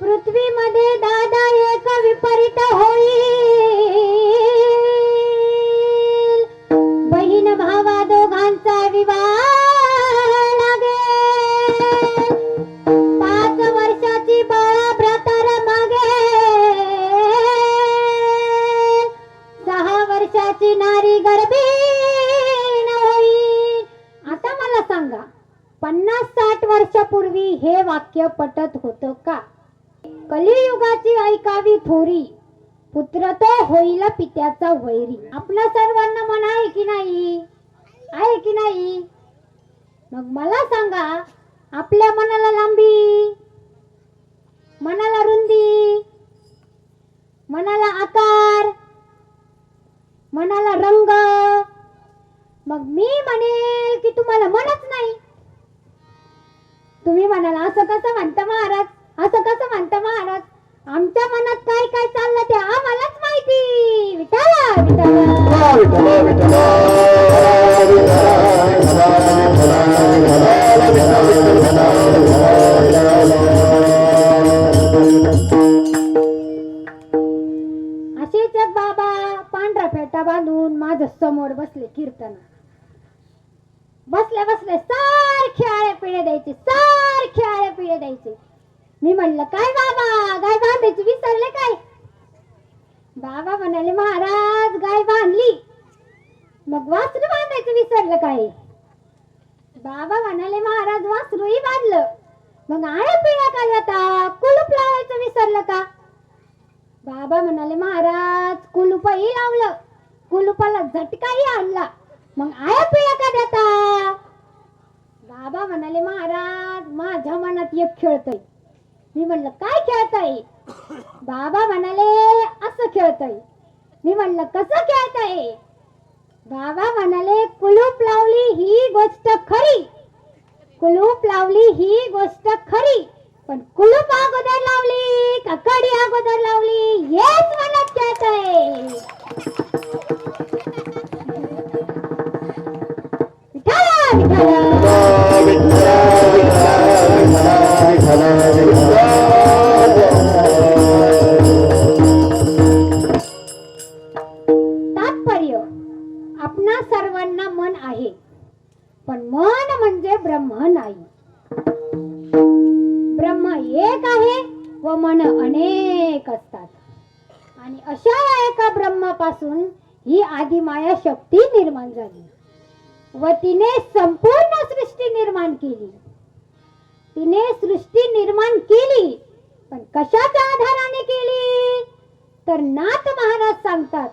पृथ्वीमध्ये दादा एक विपरीत होईल. बहीण भावा दोघांचा विवाह लागेल. पाच वर्षाची बाळा भ्रातर मागेल. सहा वर्षाची नारी गर्भीण होईल. आता मला सांगा पन्नास साठ वर्षापूर्वी हे वाक्य पटत होतं का? कलियुगाची ऐकावी थोरी. पुत्र तो होईल पित्याचा वैरी. आपल्या सर्वांना मन आहे की नाही? आहे की नाही? मग मला सांगा आपल्या मनाला लांबी? मनाला रुंदी? मनाला आकार? मनाला रंग? मग मी म्हणेल की तुम्हाला मनच नाही. तुम्ही म्हणाला असं कसं म्हणता महाराज? असं कसं म्हणता महाराज? आमच्या मनात काय काय चाललं ते आम्हालाच माहिती. विठाला असेच एक बाबा पांढरा फेटा बांधून माझ समोर बसले कीर्तन बसले बसले सारखे आळे पिळे द्यायचे सारखे आळे पिळे द्यायचे. मी म्हणलं काय बाबा? गाय बांधायची विसरले काय? बाबा म्हणाले महाराज गाय बांधली. मग वासरू बांधायचं विसरलं काय? बाबा म्हणाले महाराज वासरूही बांधलं. मग आळ्या पिळ्या काय आता? कुलूप लावायचं विसरलं का? बाबा म्हणाले महाराज कुलूपही लावलं. कुलूपाला झटकाही आणला. मग आया पिळ्या का देता? बाबा म्हणाले महाराज माझ्या मनात एक खेळतय मी म्हणलं काय खेळताय? बाबा म्हणाले असं खेळतय. मी म्हणलं कसं खेळताय? बाबा म्हणाले कुलूप लावली ही गोष्ट खरी. कुलूप लावली ही गोष्ट खरी. पण कुलूप अगोदर लावली का कडी अगोदर लावली? हेच म्हणत खेळताय. ब्रह्म एक आहे व मन अनेक असतात. आणि अशा एका ब्रह्मापासून ही आदिमाया शक्ती निर्माण झाली. व तिने संपूर्ण सृष्टी निर्माण केली. तिने सृष्टी निर्माण केली पण कशाच्या आधाराने केली? तर नाथ महाराज सांगतात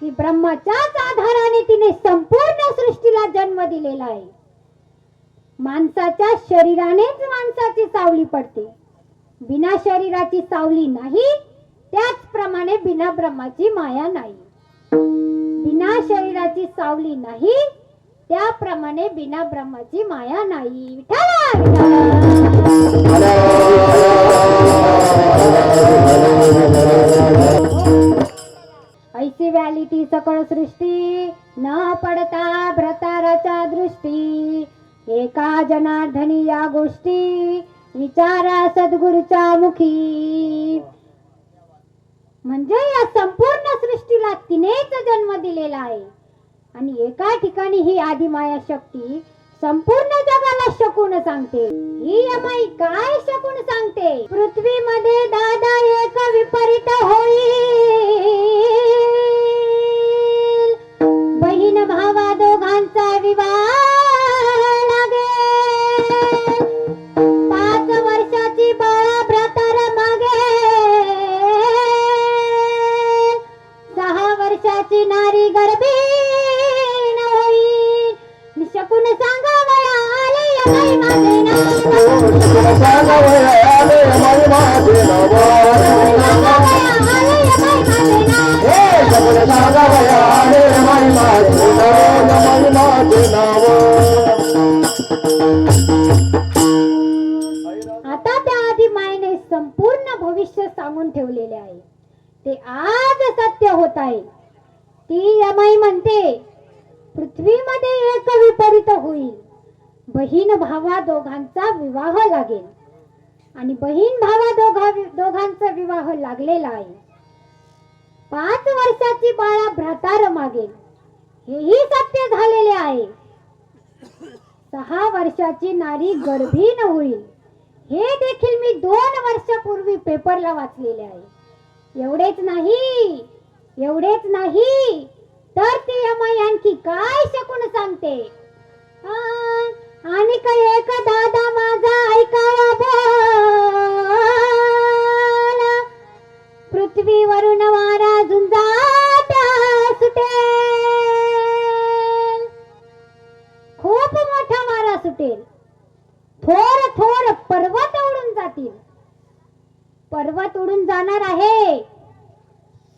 की ब्रह्माच्याच आधाराने तिने संपूर्ण सृष्टीला जन्म दिलेला आहे. माणसाच्या शरीरानेच माणसाची सावली पडते. बिना शरीराची सावली नाही त्याचप्रमाणे बिना ब्रह्माची माया नाही. बिना शरीराची सावली नाही त्याप्रमाणे बिना ब्रह्माची माया नाही. ऐसी व्हॅलिटी ती सकळ सृष्टी न पडता भ्रताराच्या दृष्टी. एका जनार्दनी या गोष्टी विचारा सद्गुरूच्या मुखी म्हणजे या संपूर्ण सृष्टीला तिनेच जन्म दिलेला आहे. आणि एका ठिकाणी ही आदिमाया शक्ती संपूर्ण जगाला शकून सांगते. ही अमाई काय शकून सांगते? पृथ्वीमध्ये दादा एक विपरीत आता त्या आधी मायने संपूर्ण भविष्य सांगून ठेवलेले आहे. ते आज सत्य होत आहे. ती यमाई म्हणते पृथ्वीमध्ये एक विपरीत होईल. बहीण भावा दोघांचा विवाह लागेल. आणि बहीण भावा दोघा दोघांचा विवाह लागलेला आहे. पाच वर्षाची बाळा भ्रातार मागेल. हेही सत्य झालेले आहे. सहा वर्षाची नारी गर्भीण होईल. हे देखील मी दोन वर्षापूर्वी पेपरला वाचलेले आहे. एवढेच नाही एवढेच नाही. तर ती यमाई आणखी काय शकून सांगते? आ, आणि काही एक दादा माझा? ऐकावा बोल. पृथ्वीवरून वारा झुंजाट्या सुटेल. खूप मोठा वारा सुटेल. थोर थोर पर्वत उडून जातील. पर्वत उडून जाणार आहे.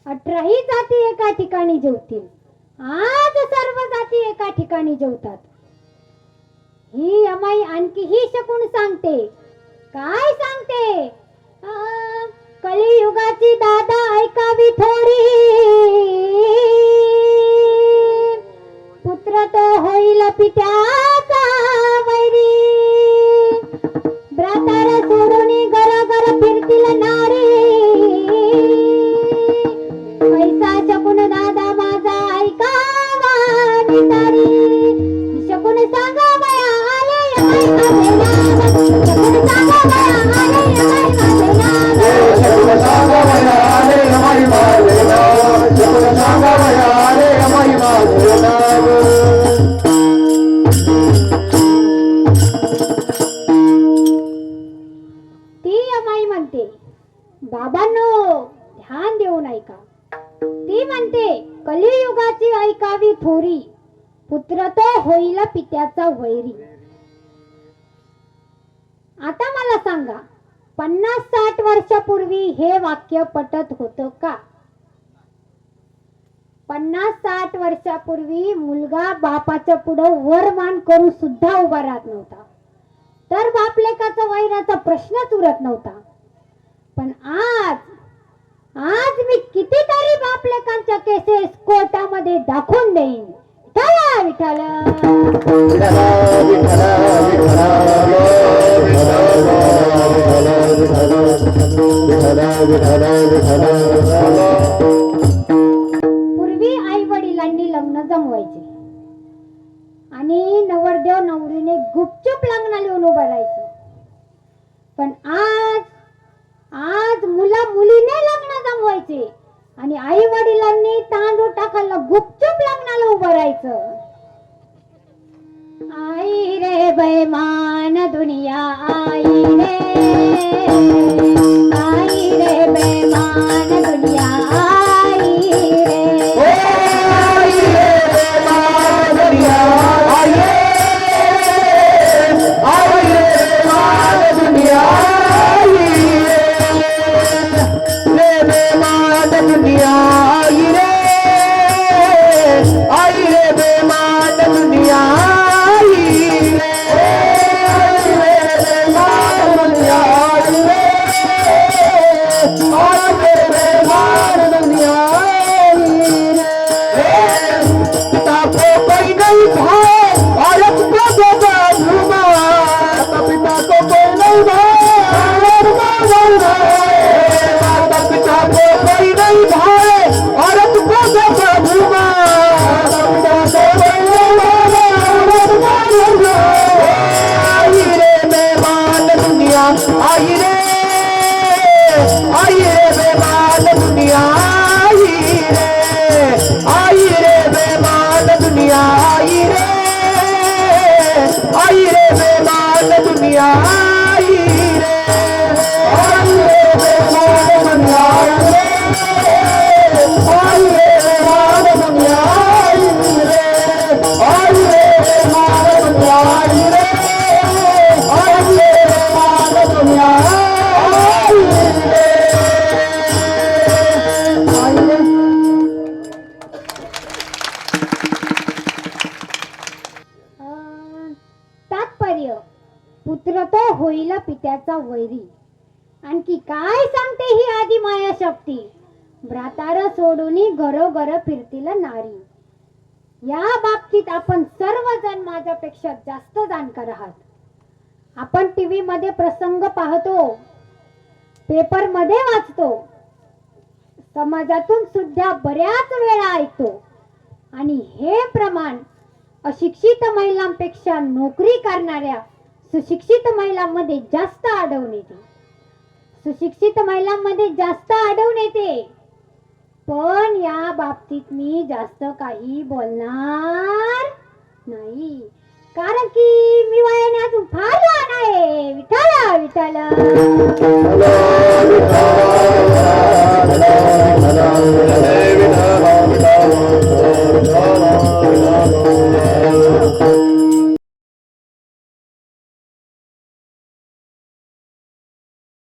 अठराही जाती एका ठिकाणी जेवतील. आज सर्व जाती एका ठिकाणी जेवतात. ही अमाई आणखी ही शकून सांगते. काय सांगते? कलियुगाची दादा ऐका कलियुगाची ऐकावी थोरी पुत्र तो होईल पित्याचा वैरी. आता मला सांगा पन्नास साठ वर्षापूर्वी हे वाक्य पटत होतं का? पन्नास साठ वर्षापूर्वी मुलगा बापाच्या पुढं वरमान करून सुद्धा उभा राहत नव्हता. तर बापलेकाचा वैराचा प्रश्नच उरत नव्हता. पण आज आज मी कितीतरी बापलेकांच्या केसेस कोर्टामध्ये दाखवून देईन. विठाला विठाला पूर्वी आई वडिलांनी लग्न जमवायचे. आणि नवरदेव नवरीने गुपचूप लग्नाला येऊन उभं राहायचं. पण आज आज मुला मुलीने लग्न जमवायचे. आणि आई वडिलांनी तांदूळ टाकायला गुपचूप लग्नाला उभं राहायचं. आई रे बैमान दुनिया आई रे आई रे बैमान दुनिया आणखी काय सांगते ही आदि माया शक्ती? भ्रातार सोडून घरोघर फिरतील नारी. या बाबतीत आपण सर्वजण माझ्यापेक्षा जास्त जाणकार आहात. आपण टीव्ही मध्ये प्रसंग पाहतो. पेपरमध्ये वाचतो. समाजातून सुद्धा बऱ्याच वेळा ऐकतो. आणि हे प्रमाण अशिक्षित महिलांपेक्षा नोकरी करणाऱ्या सुशिक्षित महिलांमध्ये जास्त आढळून येते. सुशिक्षित महिलांमध्ये जास्त आढळून येते. पण या बाबतीत मी जास्त काही बोलणार नाही. कारण की मी वयाने आज फार लहान आहे. विठाला विठाला